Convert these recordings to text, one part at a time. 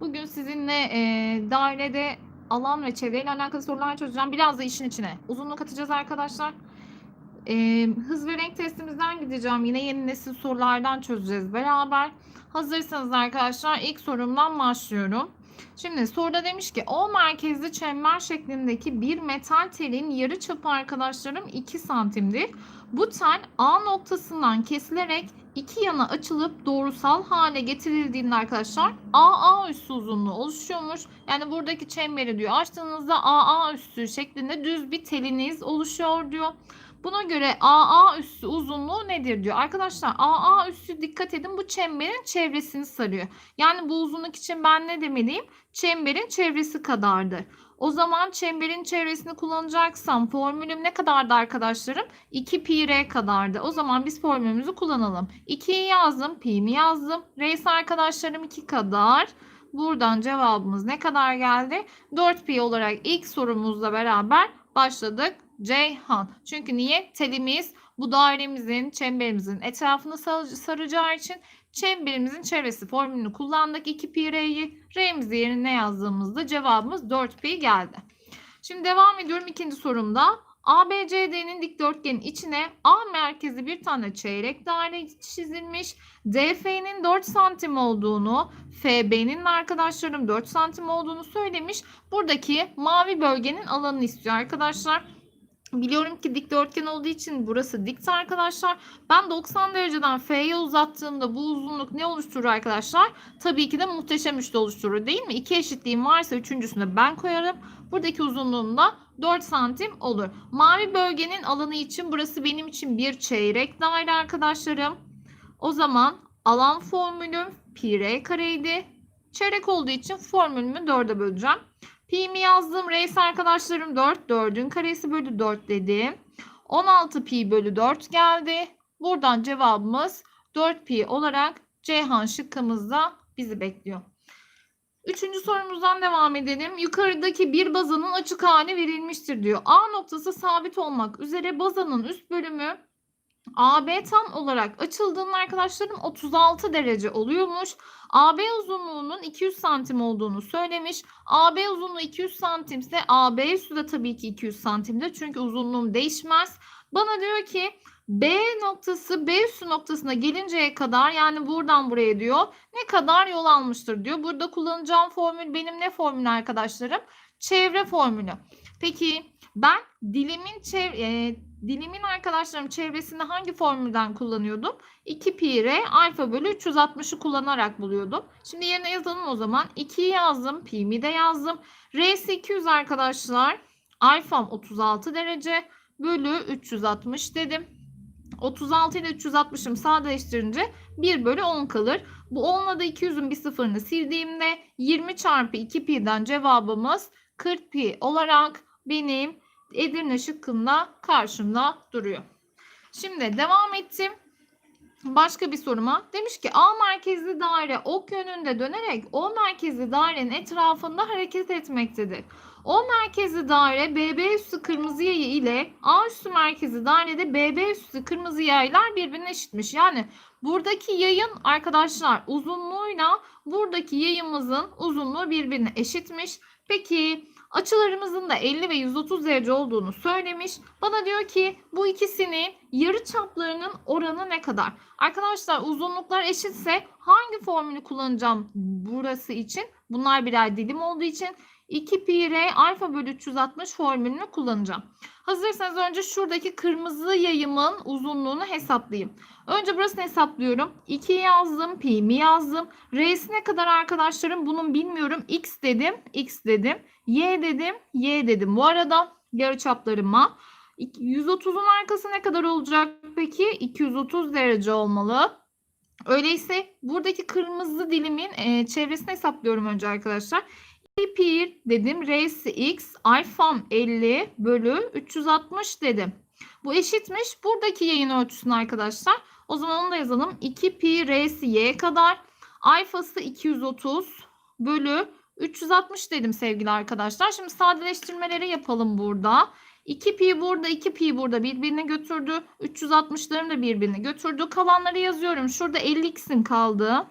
Bugün sizinle, eee, dairede alan ve çevreyle alakalı sorular çözeceğim. Biraz da işin içine uzunluk atacağız arkadaşlar. Eee, hız ve renk testimizden gideceğim. Yine yeni nesil sorulardan çözeceğiz beraber. Hazırsanız arkadaşlar ilk sorumdan başlıyorum. Şimdi soruda demiş ki O merkezli çember şeklindeki bir metal telin yarı çapı arkadaşlarım 2 santimdir. Bu tel A noktasından kesilerek iki yana açılıp doğrusal hale getirildiğinde arkadaşlar AA üssü uzunluğu oluşuyormuş. Yani buradaki çemberi diyor açtığınızda AA üssü şeklinde düz bir teliniz oluşuyor diyor. Buna göre AA üssü uzunluğu nedir diyor. Arkadaşlar AA üssü dikkat edin bu çemberin çevresini sarıyor. Yani bu uzunluk için ben ne demeliyim? Çemberin çevresi kadardır. O zaman çemberin çevresini kullanacaksam formülüm ne kadardı arkadaşlarım? 2 pi r kadardı. O zaman biz formülümüzü kullanalım. 2'yi yazdım, pi'mi yazdım. R ise arkadaşlarım 2 kadar. Buradan cevabımız ne kadar geldi? 4 pi olarak ilk sorumuzla beraber başladık. Ceyhan. Çünkü niye? Telimiz bu dairemizin, çemberimizin etrafını sar- saracağı için çemberimizin çevresi formülünü kullandık. 2 pi r'yi. R'mizi yerine yazdığımızda cevabımız 4 pi geldi. Şimdi devam ediyorum ikinci sorumda. ABCD'nin dikdörtgenin içine A merkezi bir tane çeyrek daire çizilmiş. DF'nin 4 santim olduğunu, FB'nin arkadaşlarım 4 santim olduğunu söylemiş. Buradaki mavi bölgenin alanını istiyor arkadaşlar. Biliyorum ki dikdörtgen olduğu için burası dikti arkadaşlar. Ben 90 dereceden F'ye uzattığımda bu uzunluk ne oluşturur arkadaşlar? Tabii ki de muhteşem üçlü oluşturur değil mi? İki eşitliğim varsa üçüncüsüne ben koyarım. Buradaki uzunluğum da 4 santim olur. Mavi bölgenin alanı için burası benim için bir çeyrek daire arkadaşlarım. O zaman alan formülüm pi r kareydi. Çeyrek olduğu için formülümü 4'e böleceğim. Pi'mi yazdım. Reis arkadaşlarım 4. 4'ün karesi bölü 4 dedim. 16 pi bölü 4 geldi. Buradan cevabımız 4 pi olarak Ceyhan şıkkımızda bizi bekliyor. Üçüncü sorumuzdan devam edelim. Yukarıdaki bir bazanın açık hali verilmiştir diyor. A noktası sabit olmak üzere bazanın üst bölümü AB tam olarak açıldığında arkadaşlarım 36 derece oluyormuş. AB uzunluğunun 200 santim olduğunu söylemiş. AB uzunluğu 200 santimse AB üssü de tabii ki 200 santimdir. Çünkü uzunluğum değişmez. Bana diyor ki B noktası B üssü noktasına gelinceye kadar yani buradan buraya diyor ne kadar yol almıştır diyor. Burada kullanacağım formül benim ne formülü arkadaşlarım? Çevre formülü. Peki ben dilimin çev e, dilimin arkadaşlarım çevresinde hangi formülden kullanıyordum? 2 pi r alfa bölü 360'ı kullanarak buluyordum. Şimdi yerine yazalım o zaman. 2'yi yazdım. Pi'mi de yazdım. R'si 200 arkadaşlar. Alfam 36 derece bölü 360 dedim. 36 ile 360'ım sadeleştirince 1 bölü 10 kalır. Bu 10'la da 200'ün bir sıfırını sildiğimde 20 çarpı 2 pi'den cevabımız 40 pi olarak benim Edirne şıkkında karşımda duruyor. Şimdi devam ettim. Başka bir soruma. Demiş ki A merkezli daire ok yönünde dönerek O merkezli dairenin etrafında hareket etmektedir. O merkezli daire BB üssü kırmızı yayı ile A üssü merkezli dairede BB üssü kırmızı yaylar birbirine eşitmiş. Yani buradaki yayın arkadaşlar uzunluğuyla buradaki yayımızın uzunluğu birbirine eşitmiş. Peki açılarımızın da 50 ve 130 derece olduğunu söylemiş. Bana diyor ki bu ikisinin yarı çaplarının oranı ne kadar? Arkadaşlar uzunluklar eşitse hangi formülü kullanacağım burası için? Bunlar birer dilim olduğu için 2 pi r alfa bölü 360 formülünü kullanacağım. Hazırsanız önce şuradaki kırmızı yayımın uzunluğunu hesaplayayım. Önce burasını hesaplıyorum. 2 yazdım, pi'mi yazdım. R'si ne kadar arkadaşlarım bunun bilmiyorum. X dedim, X dedim. Y dedim, Y dedim. Bu arada yarıçaplarıma 130'un arkası ne kadar olacak peki? 230 derece olmalı. Öyleyse buradaki kırmızı dilimin e, çevresini hesaplıyorum önce arkadaşlar. Pi dedim. R'si x. Alfam 50 bölü 360 dedim. Bu eşitmiş. Buradaki yayın ölçüsünü arkadaşlar. O zaman onu da yazalım. 2 pi r'si y kadar. Alfası 230 bölü 360 dedim sevgili arkadaşlar. Şimdi sadeleştirmeleri yapalım burada. 2 pi burada 2 pi burada birbirine götürdü. 360'larım da birbirine götürdü. Kalanları yazıyorum. Şurada 50x'in kaldı.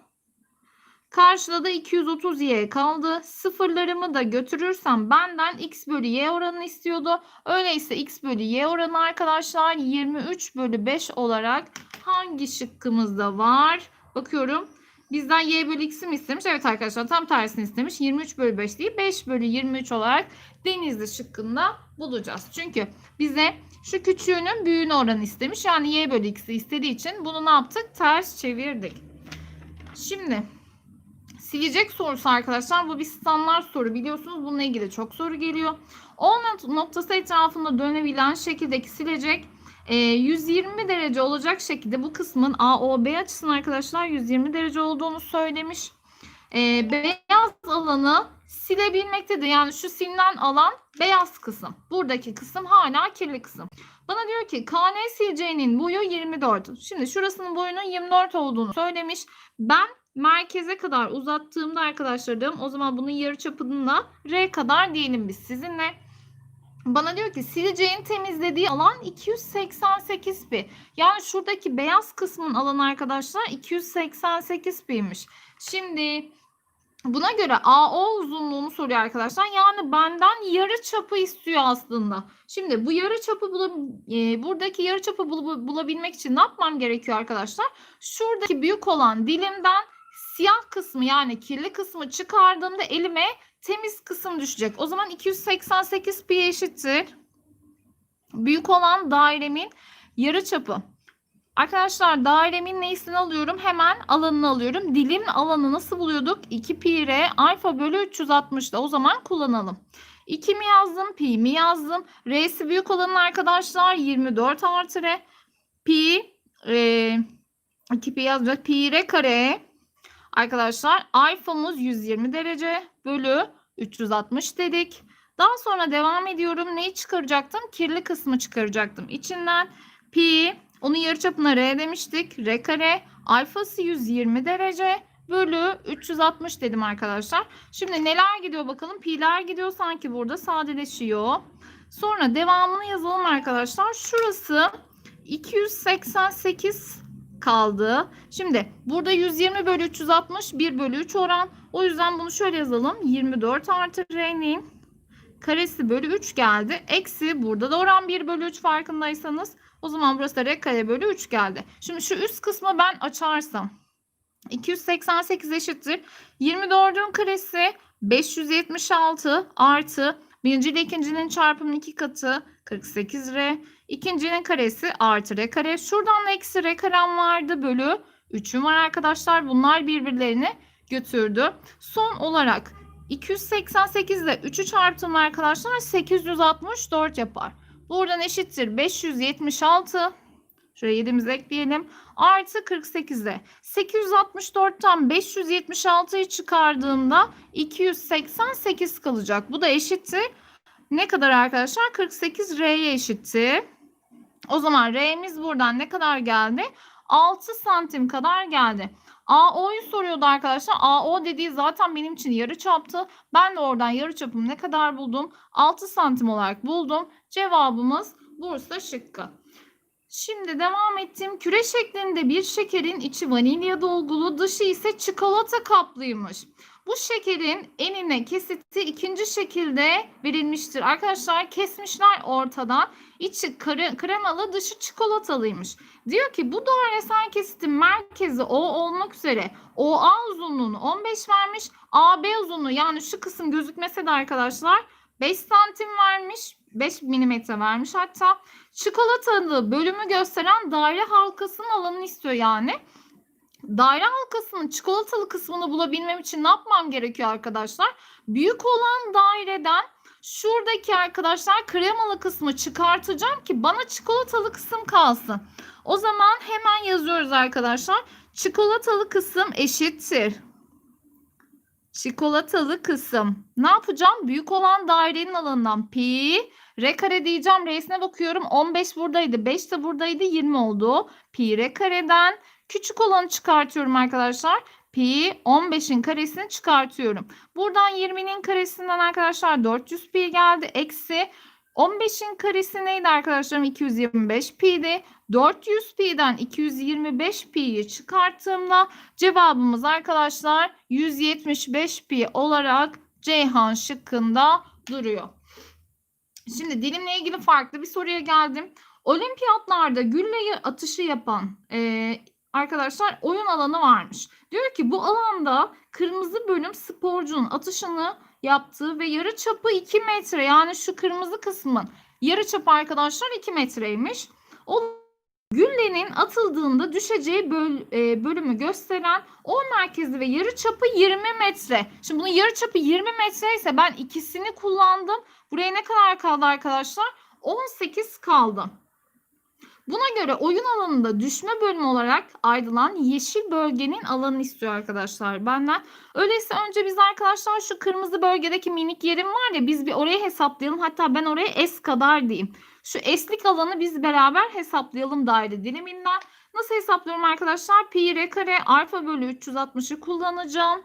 Karşıda da 230y kaldı. Sıfırlarımı da götürürsem benden x bölü y oranını istiyordu. Öyleyse x bölü y oranı arkadaşlar 23 bölü 5 olarak hangi şıkkımızda var? Bakıyorum. Bizden y bölü x'i mi istemiş? Evet arkadaşlar tam tersini istemiş. 23 bölü 5 değil 5 bölü 23 olarak denizli şıkkında bulacağız. Çünkü bize şu küçüğünün büyüğünü oranı istemiş. Yani y bölü x'i istediği için bunu ne yaptık? Ters çevirdik. Şimdi silecek sorusu arkadaşlar. Bu bir standart soru. Biliyorsunuz bununla ilgili çok soru geliyor. O noktası etrafında dönebilen şekildeki silecek e, 120 derece olacak şekilde bu kısmın AOB açısının arkadaşlar 120 derece olduğunu söylemiş. E, beyaz alanı silebilmektedir. Yani şu silinen alan beyaz kısım. Buradaki kısım hala kirli kısım. Bana diyor ki KN sileceğinin boyu 24. Şimdi şurasının boyunun 24 olduğunu söylemiş. Ben merkeze kadar uzattığımda arkadaşlarım o zaman bunun yarı çapını R kadar diyelim biz sizinle. Bana diyor ki sileceğin temizlediği alan 288 pi. Yani şuradaki beyaz kısmın alanı arkadaşlar 288 pi'ymiş. Şimdi buna göre AO uzunluğunu soruyor arkadaşlar. Yani benden yarı çapı istiyor aslında. Şimdi bu yarı çapı e, buradaki yarı çapı bul bulabilmek için ne yapmam gerekiyor arkadaşlar? Şuradaki büyük olan dilimden siyah kısmı yani kirli kısmı çıkardığımda elime temiz kısım düşecek. O zaman 288 pi eşittir. Büyük olan dairemin yarı çapı. Arkadaşlar dairemin neyisini alıyorum? Hemen alanını alıyorum. Dilim alanı nasıl buluyorduk? 2 pi r alfa bölü 360'da. O zaman kullanalım. 2 mi yazdım? Pi mi yazdım? R'si büyük olanın arkadaşlar 24 artı r. Pi e, 2 pi yazacak. Pi r kare Arkadaşlar alfamız 120 derece bölü 360 dedik. Daha sonra devam ediyorum. Neyi çıkaracaktım? Kirli kısmı çıkaracaktım. İçinden pi, onun yarıçapına r demiştik. r kare, alfası 120 derece bölü 360 dedim arkadaşlar. Şimdi neler gidiyor bakalım. Pi'ler gidiyor sanki burada sadeleşiyor. Sonra devamını yazalım arkadaşlar. Şurası 288 kaldı. Şimdi burada 120 bölü 360 1 bölü 3 oran. O yüzden bunu şöyle yazalım. 24 artı R'nin karesi bölü 3 geldi. Eksi burada da oran 1 bölü 3 farkındaysanız. O zaman burası da R kare bölü 3 geldi. Şimdi şu üst kısmı ben açarsam. 288 eşittir. 24'ün karesi 576 artı birinci ile ikincinin çarpımının iki katı 48R. İkincinin karesi artı R kare. Şuradan da eksi R karem vardı bölü 3'üm var arkadaşlar. Bunlar birbirlerini götürdü. Son olarak 288 ile 3'ü çarptım arkadaşlar 864 yapar. Buradan eşittir 576. Şuraya 7'mizi ekleyelim. Artı 48'de. 864'ten 576'yı çıkardığımda 288 kalacak. Bu da eşittir. Ne kadar arkadaşlar? 48 R'ye eşitti. O zaman R'miz buradan ne kadar geldi? 6 santim kadar geldi. AO'yu soruyordu arkadaşlar. AO dediği zaten benim için yarı çaptı. Ben de oradan yarı çapımı ne kadar buldum? 6 santim olarak buldum. Cevabımız Bursa şıkkı. Şimdi devam ettiğim küre şeklinde bir şekerin içi vanilya dolgulu dışı ise çikolata kaplıymış. Bu şekerin enine kesiti ikinci şekilde verilmiştir. Arkadaşlar kesmişler ortadan. İçi kremalı dışı çikolatalıymış. Diyor ki bu dairesel kesitin merkezi O olmak üzere OA uzunluğunu 15 vermiş. AB uzunluğu yani şu kısım gözükmese de arkadaşlar 5 santim vermiş. 5 milimetre vermiş hatta. Çikolatalı bölümü gösteren daire halkasının alanını istiyor yani. Daire halkasının çikolatalı kısmını bulabilmem için ne yapmam gerekiyor arkadaşlar? Büyük olan daireden şuradaki arkadaşlar kremalı kısmı çıkartacağım ki bana çikolatalı kısım kalsın. O zaman hemen yazıyoruz arkadaşlar. Çikolatalı kısım eşittir. Çikolatalı kısım. Ne yapacağım? Büyük olan dairenin alanından pi r kare diyeceğim. R'sine bakıyorum. 15 buradaydı. 5 de buradaydı. 20 oldu. Pi r kareden Küçük olanı çıkartıyorum arkadaşlar. Pi 15'in karesini çıkartıyorum. Buradan 20'nin karesinden arkadaşlar 400 pi geldi. Eksi 15'in karesi neydi arkadaşlarım? 225 pi'di. 400 pi'den 225 pi'yi çıkarttığımda cevabımız arkadaşlar 175 pi olarak Ceyhan şıkkında duruyor. Şimdi dilimle ilgili farklı bir soruya geldim. Olimpiyatlarda gülle atışı yapan e, arkadaşlar oyun alanı varmış. Diyor ki bu alanda kırmızı bölüm sporcunun atışını yaptığı ve yarı çapı 2 metre yani şu kırmızı kısmın yarı çapı arkadaşlar 2 metreymiş. O güllenin atıldığında düşeceği böl, e, bölümü gösteren o merkezli ve yarı çapı 20 metre. Şimdi bunun yarı çapı 20 metre ise ben ikisini kullandım. Buraya ne kadar kaldı arkadaşlar? 18 kaldı. Buna göre oyun alanında düşme bölümü olarak ayrılan yeşil bölgenin alanını istiyor arkadaşlar benden. Öyleyse önce biz arkadaşlar şu kırmızı bölgedeki minik yerim var ya biz bir oraya hesaplayalım. Hatta ben oraya S kadar diyeyim. Şu S'lik alanı biz beraber hesaplayalım daire diliminden. Nasıl hesaplıyorum arkadaşlar? Pi r kare alfa bölü 360'ı kullanacağım.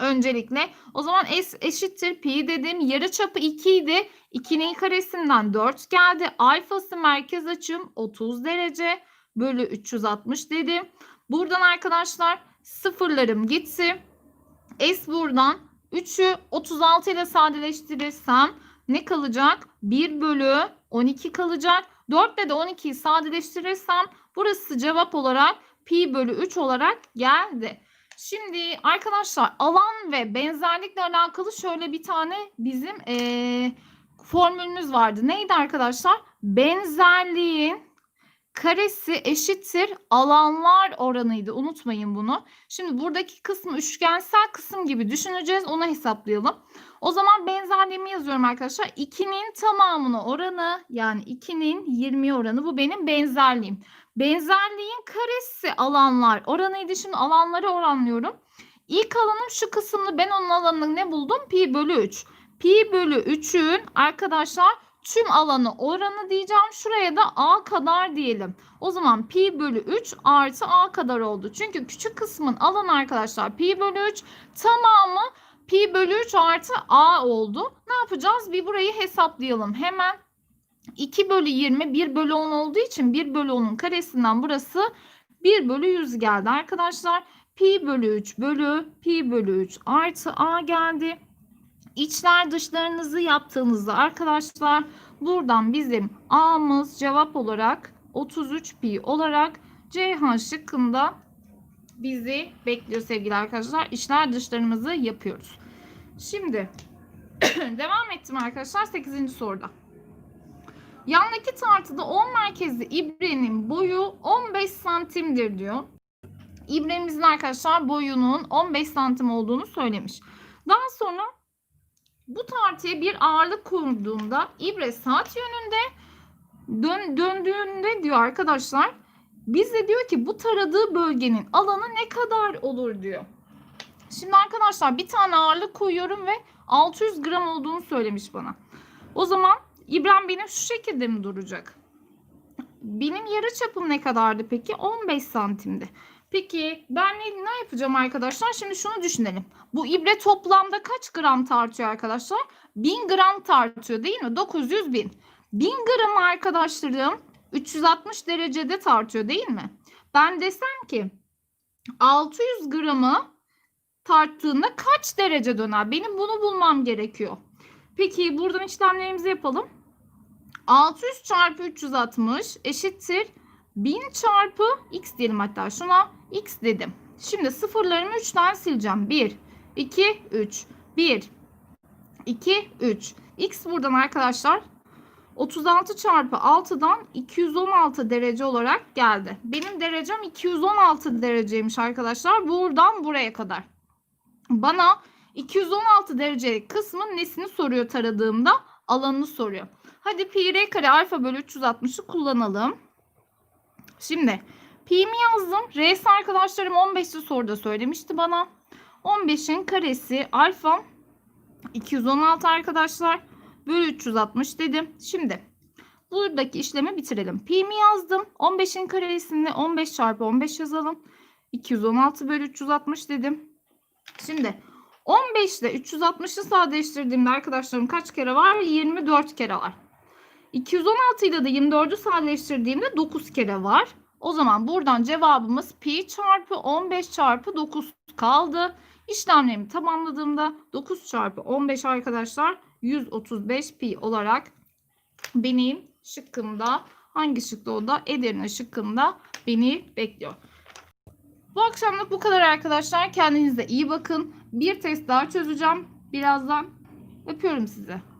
Öncelikle o zaman S eşittir pi dedim. Yarı çapı 2 idi. 2'nin karesinden 4 geldi. Alfası merkez açım 30 derece bölü 360 dedim. Buradan arkadaşlar sıfırlarım gitti. S buradan 3'ü 36 ile sadeleştirirsem ne kalacak? 1 bölü 12 kalacak. 4 ile de 12'yi sadeleştirirsem burası cevap olarak pi bölü 3 olarak geldi. Şimdi arkadaşlar alan ve benzerlikle alakalı şöyle bir tane bizim ee, formülümüz vardı. Neydi arkadaşlar? Benzerliğin karesi eşittir alanlar oranıydı. Unutmayın bunu. Şimdi buradaki kısmı üçgensel kısım gibi düşüneceğiz. Onu hesaplayalım. O zaman benzerliğimi yazıyorum arkadaşlar. 2'nin tamamına oranı yani 2'nin 20 oranı bu benim benzerliğim. Benzerliğin karesi alanlar oranıydı. Şimdi alanları oranlıyorum. İlk alanım şu kısımlı. Ben onun alanını ne buldum? Pi bölü 3. Pi bölü 3'ün arkadaşlar tüm alanı oranı diyeceğim. Şuraya da a kadar diyelim. O zaman pi bölü 3 artı a kadar oldu. Çünkü küçük kısmın alanı arkadaşlar pi bölü 3 tamamı pi bölü 3 artı a oldu. Ne yapacağız? Bir burayı hesaplayalım. Hemen 2 bölü 20 1 bölü 10 olduğu için 1 bölü 10'un karesinden burası 1 bölü 100 geldi arkadaşlar. Pi bölü 3 bölü pi bölü 3 artı a geldi. İçler dışlarınızı yaptığınızda arkadaşlar buradan bizim a'mız cevap olarak 33 pi olarak Ceyhan şıkkında bizi bekliyor sevgili arkadaşlar. İçler dışlarımızı yapıyoruz. Şimdi devam ettim arkadaşlar 8. soruda. Yandaki tartıda 10 merkezli ibrenin boyu 15 santimdir diyor. İbremizin arkadaşlar boyunun 15 santim olduğunu söylemiş. Daha sonra bu tartıya bir ağırlık kurduğunda ibre saat yönünde dön, döndüğünde diyor arkadaşlar bize diyor ki bu taradığı bölgenin alanı ne kadar olur diyor. Şimdi arkadaşlar bir tane ağırlık koyuyorum ve 600 gram olduğunu söylemiş bana. O zaman İbrahim benim şu şekilde mi duracak? Benim yarı çapım ne kadardı peki? 15 santimdi. Peki ben ne, ne yapacağım arkadaşlar? Şimdi şunu düşünelim. Bu ibre toplamda kaç gram tartıyor arkadaşlar? 1000 gram tartıyor değil mi? 900 bin. 1000 gram arkadaşlarım 360 derecede tartıyor değil mi? Ben desem ki 600 gramı tarttığında kaç derece döner? Benim bunu bulmam gerekiyor. Peki buradan işlemlerimizi yapalım. 600 çarpı 360 eşittir 1000 çarpı x diyelim hatta şuna x dedim. Şimdi sıfırlarımı 3'ten sileceğim. 1, 2, 3. 1, 2, 3. X buradan arkadaşlar 36 çarpı 6'dan 216 derece olarak geldi. Benim derecem 216 dereceymiş arkadaşlar. Buradan buraya kadar. Bana 216 derece kısmın nesini soruyor taradığımda? Alanını soruyor. Hadi pi r kare alfa bölü 360'ı kullanalım. Şimdi pi'mi yazdım. R'si arkadaşlarım 15'li soruda söylemişti bana. 15'in karesi alfa 216 arkadaşlar. Bölü 360 dedim. Şimdi buradaki işlemi bitirelim. Pi'mi yazdım. 15'in karesini 15 çarpı 15 yazalım. 216 bölü 360 dedim. Şimdi 15 ile 360'ı sadeleştirdiğimde arkadaşlarım kaç kere var? 24 kere var. 216 ile de 24'ü sadeleştirdiğimde 9 kere var. O zaman buradan cevabımız pi çarpı 15 çarpı 9 kaldı. İşlemlerimi tamamladığımda 9 çarpı 15 arkadaşlar 135 pi olarak benim şıkkımda hangi şıkta o da Edirne şıkkında beni bekliyor. Bu akşamlık bu kadar arkadaşlar. Kendinize iyi bakın. Bir test daha çözeceğim birazdan. Öpüyorum sizi.